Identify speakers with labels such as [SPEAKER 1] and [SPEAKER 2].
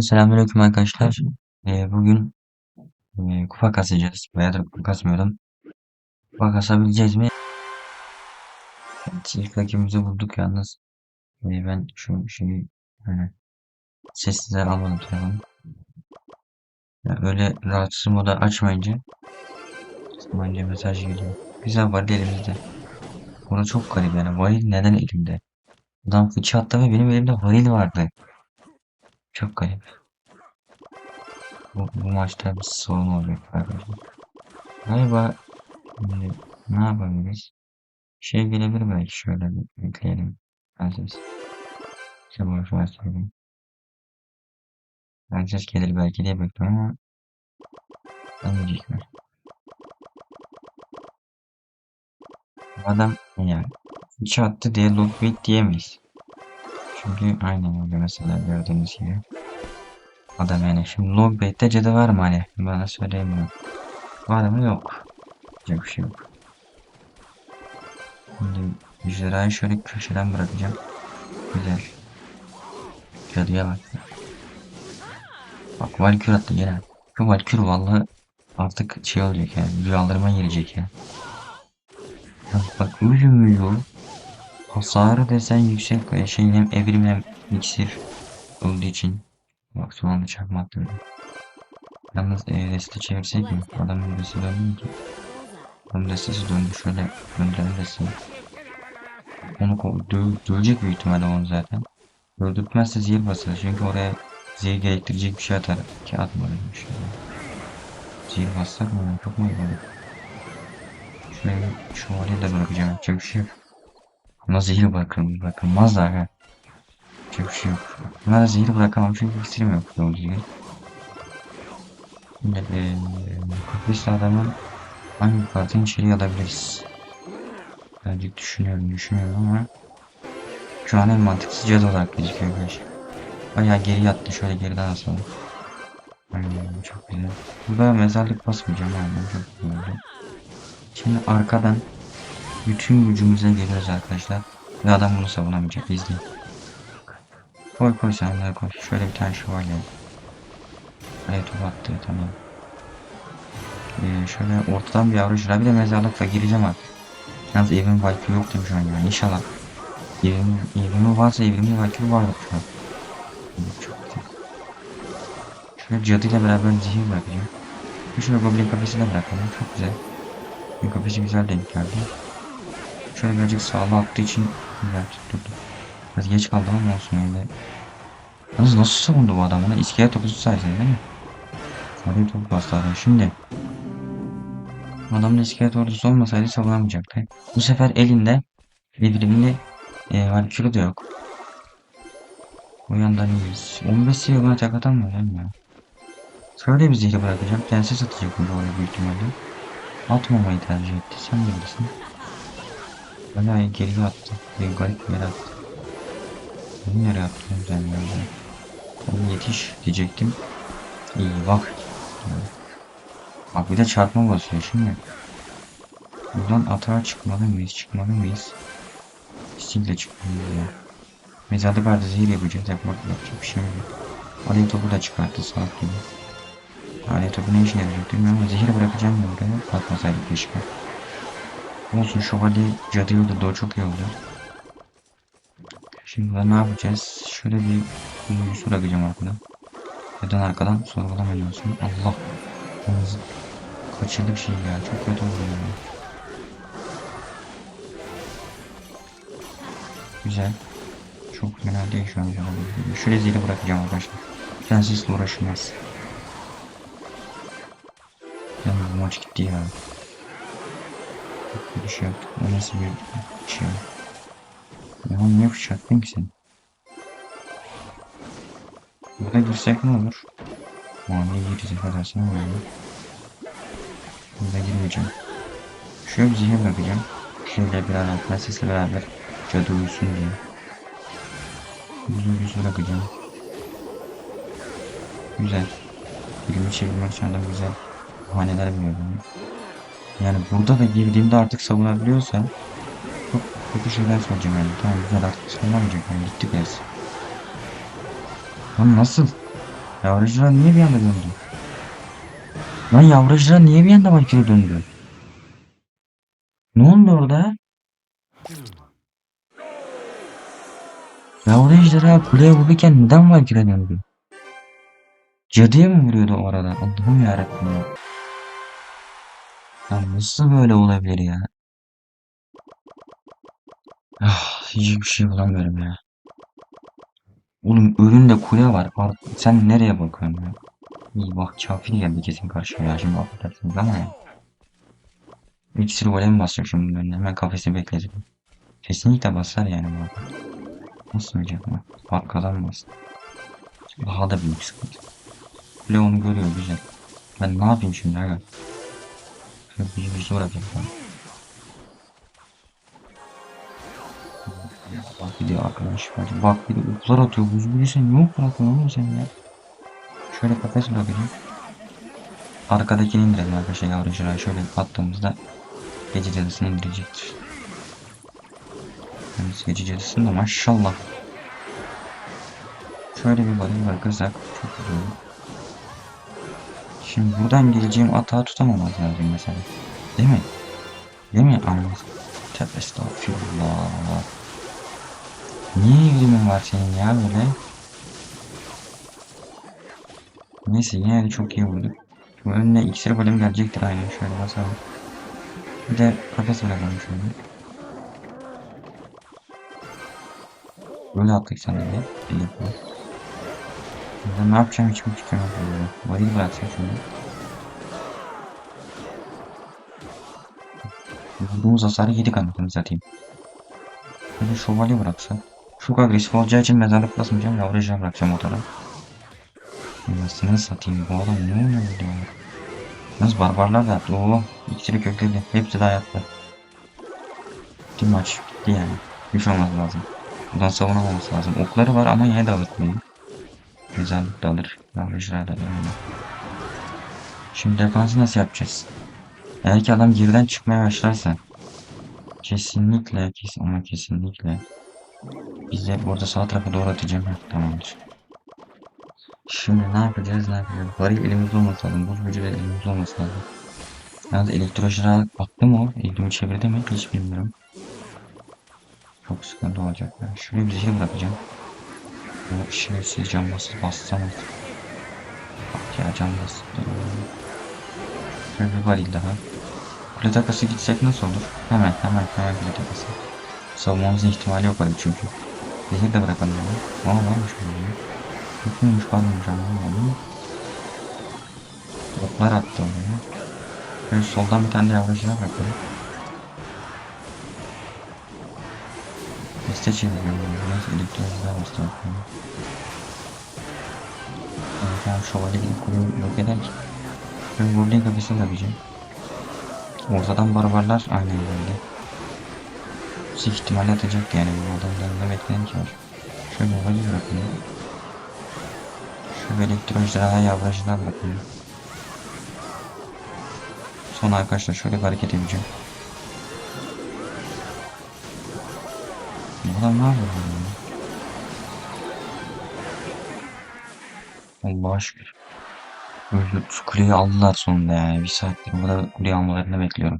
[SPEAKER 1] Selamünaleyküm arkadaşlar. Ee, bugün e, kupa kasacağız. Bayağıdır kupa kasmıyordum. Kupa kasabileceğiz mi? Evet, ilk rakibimizi bulduk yalnız. Ee, ben şu şeyi hani sessizler almadım telefonu. Ya öyle rahatsız moda açmayınca açmayınca mesaj geliyor. Güzel varil elimizde. Burada çok garip yani. Varil neden elimde? Adam fıçı attı ve benim elimde varil vardı. Çok garip. Bu, bu maçta bir sorun olacak arkadaşlar. Galiba e, ne yapabiliriz? Şey gelebilir belki şöyle bir ekleyelim. Prenses. İşte boş ver söyleyeyim. Gelir belki diye bekliyorum ama gelmeyecek mi? Bu Adam yani içi attı diye lootbait diyemeyiz. Çünkü aynen öyle mesela gördüğünüz gibi. Adam yani şimdi logbait'te cadı var mı hani? Bana söyleyeyim bunu. Bu adamın yok. Yapacak bir şey yok. Şimdi ejderhayı şöyle köşeden bırakacağım. Güzel. Cadıya bak. Bak Valkür attı gene. Şu Valkür vallahi artık şey olacak yani. Rüyalarıma girecek ya. Ya bak uyumuyor. Hasarı desen yüksek. e, Şey hem evrim hem iksir olduğu için. Bak son anda çakma attı öyle. Yalnız e, resti çevirsek mi? Adamın resti döndü ki. Adamın döndü şöyle gönderelim resti. Onu dö dövecek büyük ihtimalle onu zaten. Öldürtmezse zehir basar çünkü oraya zehir gerektirecek bir şey atar. Mı öyle bir şey. Zehir bassak mı? Çok mu iyi olur? Şuraya bir şövalye de bırakacağım. Yapacak bir şey yok. Buna zehir bırakın, bırakılmaz da. Bir şey yok. Buna da zehir bırakamam çünkü iksirim yok. Doğru düzgün. Şimdi eee kafes adamın hangi kartını içeri alabiliriz? Birazcık düşünüyorum, düşünüyorum ama şu an en mantıksız cadı olarak gözüküyor arkadaşlar. Bayağı geri yattı. Şöyle geriden asalım. Hmm, çok güzel. Burada mezarlık basmayacağım yani. Çok güzel oldu. Şimdi arkadan bütün gücümüze geliyoruz arkadaşlar. Ve adam bunu savunamayacak. İzleyin. Koy koy de koy. Şöyle bir tane şövalye. Buraya top attı. Tamam. Ee, şöyle ortadan bir yavru bir de mezarlıkla gireceğim artık. Yalnız evim Valkyrie yok demiş an yani. İnşallah. Evim, evimi varsa evimde Valkyrie vardır şu an. Şöyle cadıyla beraber zehir bırakacağım. Şöyle goblin kafesine bırakalım. Çok güzel. Goblin kafesi güzel denk geldi. Şöyle birazcık sağlı attığı için güzel tutturdu. Biraz geç kaldım ama olsun öyle. Yalnız nasıl savundu bu adam ona? İskelet topusu sayesinde değil mi? Sarıyı top bastı. Şimdi adamın iskelet ordusu olmasaydı savunamayacaktı. Bu sefer elinde evrimli e, Valkyrie de yok. O yandan iyiyiz. 15 seviye buna tek mı lan ya? Şöyle bir zehri bırakacağım. Prenses atacak bunu oraya büyük ihtimalle. Atmamayı tercih etti. Sen bilirsin. Bayağı geriye attı. Bir garip bir yere attı. Bunu nereye attı? Ben yani. Oğlum yetiş diyecektim. İyi bak. Bak bir de çarpma basıyor şimdi. Buradan atağa çıkmalı mıyız? Çıkmalı mıyız? Kesinlikle çıkmalıyız ya. Mezarda zehir yapacağız. Yapmak yapacak bir şey yok. Alev topu da çıkarttı salak gibi. Alev topu ne işe yarayacak bilmiyorum ama zehir bırakacağım ya buraya. Atmasaydık keşke. Olsun şövalye cadı öldürdü o çok iyi oldu. Şimdi ne yapacağız? Şöyle bir büyüsü bırakacağım arkadan. Neden arkadan sorgulamayın olsun. Allah. Yalnız kaçırdık şey ya. Çok kötü oldu ya. Güzel. Çok fena değil şu an. şöyle. Şöyle zili bırakacağım arkadaşlar. Prensesle uğraşılmaz. Yalnız bu maç gitti ya. Bir şey yaptık. O nasıl bir şey? Ya niye fışattın ki sen? Burada girsek ne olur? Mavi gireceğiz edersen ne olur? Burada girmeyeceğim. Şöyle bir zihin bırakacağım. Şeyle beraber, prensesle beraber cadı uyusun diye. Uzun bir bırakacağım. Güzel. Filmi çevirmek için adam güzel haneler biliyorum. Yani burada da girdiğimde artık savunabiliyorsam kötü şeyler söyleyeceğim yani. Tamam güzel artık savunamayacak yani gitti biraz. Lan nasıl? Yavrucular niye bir anda döndü? Lan yavrucular niye bir anda Valkyrie döndü? Ne oldu orada? Yavru ejderha kuleye vururken neden Valkyrie döndü? Cadıya mı vuruyordu o arada? Allah'ım yarabbim ya. Ya nasıl böyle olabilir ya? Ah, hiçbir şey bulamıyorum ya. Oğlum önünde kule var. Ar- Sen nereye bakıyorsun ya? İyi bak kafir geldi kesin karşıma ya şimdi affedersiniz ama ya. İksir golem basacak şimdi önüne. Hemen kafesi bekledim. Kesinlikle basar yani bu. Nasıl olacak mı? Arkadan bas. Daha da büyük sıkıntı. Kule onu görüyor güzel. Ben ne yapayım şimdi aga? Şöyle bir yüzü bırakayım Bak gidiyor arkadaş. Bak, bak bir de oklar atıyor. Buz gibi sen yok bırakıyorsun oğlum sen ya. Şöyle kafes bırakacağım. Arkadakini indirelim arkadaşlar yavrucuğa şöyle attığımızda gece cadısını indirecektir. Yalnız gece cadısını da maşallah. Şöyle bir barın bırakırsak çok güzel. Şimdi buradan geleceğim atağı tutamamaz lazım mesela. Değil mi? Değil mi? Anladım. Tövbe estağfirullah. Niye evrimin var senin ya böyle? Neyse yine de çok iyi vurduk. Şimdi önüne iksir golem gelecektir aynen şöyle basalım. Bir de kafes bırakalım şöyle. Böyle attık sen de bir. Ben ne yapacağım hiçbir fikrim yok böyle. Varil bıraksam şöyle. Vurduğumuz hasarı yedik anlatını satayım. Böyle şövalye bıraksak. Çok agresif olacağı için mezarlık basmayacağım. Yavruca bırakacağım o tarafa. Nasıl satayım bu adam ne oynuyor ya? Nasıl barbarlar da yaptı. Oo, ikisini kökledi. Hepsi de hayatta. Bir maç bitti yani. Bir şey olmaz lazım. Buradan savunamaması lazım. Okları var ama yine de kuleyi. Güzellik de alır. Yavrucular da alır. Şimdi defansı nasıl yapacağız? Eğer ki adam geriden çıkmaya başlarsa kesinlikle kesin ama kesinlikle biz de burada sağ tarafa doğru atacağım. Heh, tamamdır. Şimdi ne yapacağız ne yapacağız? Varil elimizde olması lazım. Buz gücü de elimizde olması lazım. Yalnız elektrojera attı mı o? Elimi çevirdi mi? Hiç bilmiyorum. Çok sıkıntı olacak. Ben şuraya bir zehir bırakacağım. O şerefsiz can basıp bassam. Bak ya can bastı. Şöyle bir varil daha. Kule takası gitsek nasıl olur? Hemen hemen hemen kule takası. Savunmamızın ihtimali yok öyle çünkü. Zehir de bırakalım yani. Aa varmış böyle. Yokmuş varmış anlamadım. Oklar attı oraya. Şöyle soldan bir tane de yavrucuna bırakalım. Liste çeviriyorum. Biraz elektronikler bastı bakalım. Yani şövalye gidip kuleyi yok eder ki. Ben Gurley kafesini yapacağım. Ortadan barbarlar aynen böyle. Büyük ihtimalle atacak yani bu bekleyen ki var. Şöyle yavaşça bırakayım. Şöyle elektrojlara yavrucular bırakayım. Sonra arkadaşlar şöyle bir hareket edeceğim. Bu adam ne yapıyor? Allah'a şükür. Böyle kuleyi aldılar sonunda yani. Bir saattir burada kuleyi almalarını bekliyorum.